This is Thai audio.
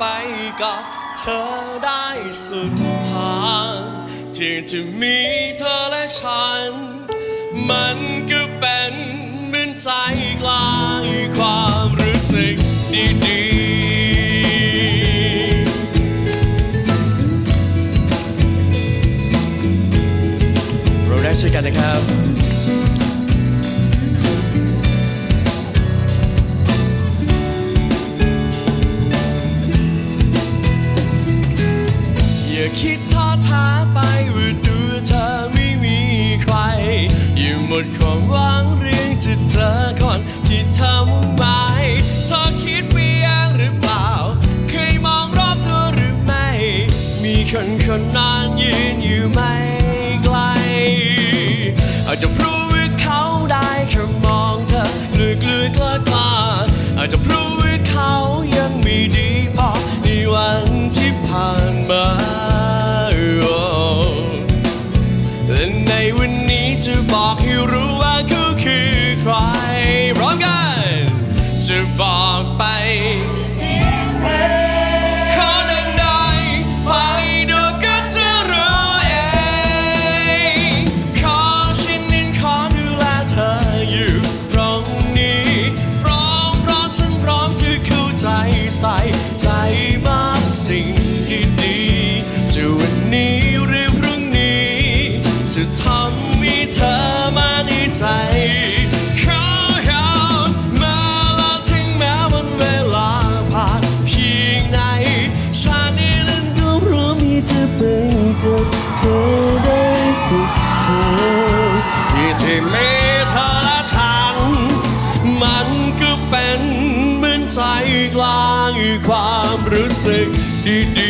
ไปกับเธอได้สุดทางที่จะมีเธอและฉัน มันก็เป็นเหมือนใจกลางความรู้สึกดีๆเราได้ช่วยกันนะครับ อย่าคิดท้อท้าไปว่าตัวเธอไม่มีใคร อยู่หมดความหวังเรื่องจะเจอคนที่เธอมุ่งหมายเธอคิดไปเองหรือเปล่า เคยมองรอบตัวหรือไม่ มีคนคนนั้นยืนอยู่ไม่ไกล อาจจะพราะว่าเขาได้แค่มองเธอเลือกเลือกลา ผ่านมาและในวันนี้จะบอกให้รู้ว่าเขาคือใคร ในใจขอให้มาแล้วถึงแม้วันเวลาผ่านเพียงไหนฉันเองนั้นก็พร้อมที่จะเป็นกับเธอได้สุดทางที่ที่มีเธอและฉัน มันก็เป็นเหมือนใจกลางความรู้สึกดี